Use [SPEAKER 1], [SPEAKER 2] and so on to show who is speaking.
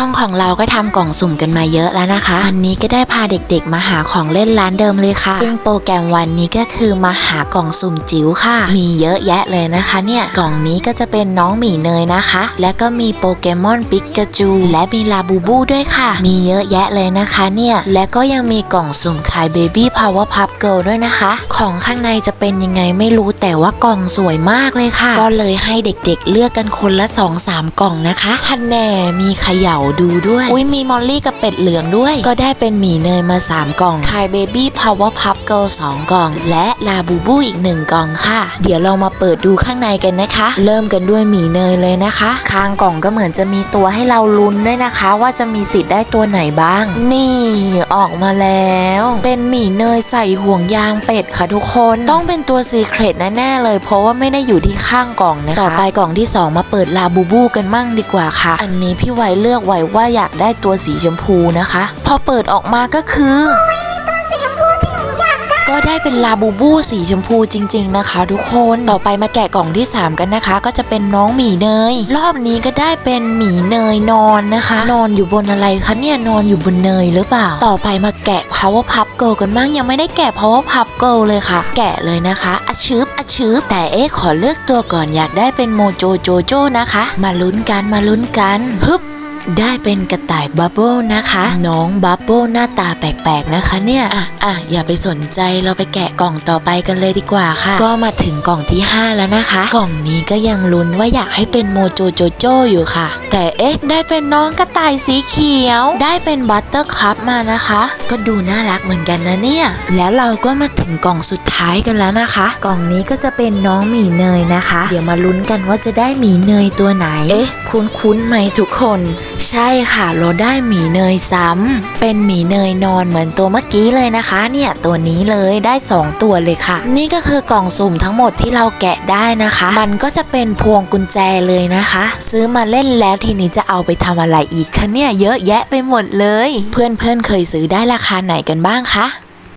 [SPEAKER 1] ช่องของเราก็ทำกล่องสุ่มกันมาเยอะแล้วนะคะ วันนี้ก็ได้พาเด็กๆ มาหาของเล่นร้านเดิมเลยค่ะ ซึ่งโปรแกรมวันนี้ก็คือมาหากล่องสุ่มจิ๋วค่ะ มีเยอะแยะเลยนะคะ เนี่ย กล่องนี้ก็จะเป็นน้องหมีเนยนะคะ และก็มีโปเกมอนปิกาจู และมีลาบูบูด้วยค่ะ มีเยอะแยะเลยนะคะเนี่ย และก็ยังมีกล่องสุ่มขายเบบี้พาวเวอร์พับเกิลด้วยนะคะ ของข้างในจะเป็นยังไงไม่รู้แต่ว่ากล่องสวยมากเลยค่ะ ก็เลยให้เด็กๆ เลือกกันคนละ 2-3 กล่องนะคะฮันแน่มีเขย่าดูด้วย อุ้ยมีมอลลี่กับเป็ดเหลืองด้วย ก็ได้เป็นหมีเนยมา 3 กล่องคายเบบี้พาวเวอร์พับเกิล2กล่อง และลาบูบูอีก 1 กล่องค่ะ เดี๋ยวเรามาเปิดดูข้างในกันนะคะ เริ่มกันด้วยหมีเนยเลยนะคะ ข้างกล่องก็เหมือนจะมีตัวให้เราลุ้นด้วยนะคะ ว่าจะมีสิทธิ์ได้ตัวไหนบ้าง นี่ออกมาแล้ว เป็นหมีเนยใส่ห่วงยางเป็ดค่ะทุกคนต้องเป็นตัวซีเครตแน่ๆเลย เพราะว่าไม่ได้อยู่ที่ข้างกล่องนะคะต่อไปกล่องที่ 2 มาเปิดลาบูบูกันมั่งดีกว่าค่ะ อันนี้พี่ไวเลือกไว้ว่าอยากได้ตัวสีชมพูนะคะ พอเปิดออกมาก็คือ
[SPEAKER 2] ตัวสีชมพูที่หนูอยากได้
[SPEAKER 1] ก็ได้เป็นลาบูบูสีชมพูจริง ๆ นะคะ ทุกคนต่อไปมาแกะกล่องที่ 3 กันนะคะ ก็จะเป็นน้องหมีเนย รอบนี้ก็ได้เป็นหมีเนยนอนนะคะ นอนอยู่บนอะไรคะเนี่ยนอนอยู่บนเนยหรือเปล่า ต่อไปมาแกะ power pup girl กันบ้างยังไม่ได้แกะ power pup girl เลยค่ะ แกะเลยนะคะอะชึบอะชึบแต่เอ๊ะขอเลือกตัวก่อนอยากได้เป็นโมโจโจโจนะคะ มาลุ้นกันมาลุ้นกันฮึบ ได้เป็นกระต่ายบับเบิลนะคะ น้องบับเบิลหน้าตาแปลกๆนะคะเนี่ย อะอะอย่าไปสนใจเราไปแกะกล่องต่อไปกันเลยดีกว่าค่ะ ก็มาถึงกล่องที่ 5 แล้วนะคะ กล่องนี้ก็ยังลุ้นว่าอยากให้เป็นโมโจโจโจอยู่ค่ะ แต่เอ๊ะได้เป็นน้องกระต่ายสีเขียว ได้เป็นบัตเตอร์คัพมานะคะ ก็ดูน่ารักเหมือนกันนะเนี่ย แล้วเราก็มาถึงกล่องสุดท้ายกันแล้วนะคะ กล่องนี้ก็จะเป็นน้องหมีเนยนะคะ เดี๋ยวมาลุ้นกันว่าจะได้หมีเนยตัวไหน เอ๊ะ คุ้นๆไหมทุกคนใช่ค่ะเราได้หมีเนยซ้ำ เป็นหมีเนยนอนเหมือนตัวเมื่อกี้เลยนะคะ เนี่ยตัวนี้เลยได้ 2 ตัวเลยค่ะ นี่ก็คือกล่องสุ่มทั้งหมดที่เราแกะได้นะคะ มันก็จะเป็นพวงกุญแจเลยนะคะ ซื้อมาเล่นแล้วทีนี้จะเอาไปทำอะไรอีกคะเนี่ยเยอะแยะไปหมดเลย เพื่อนๆเคยซื้อได้ราคาไหนกันบ้างคะ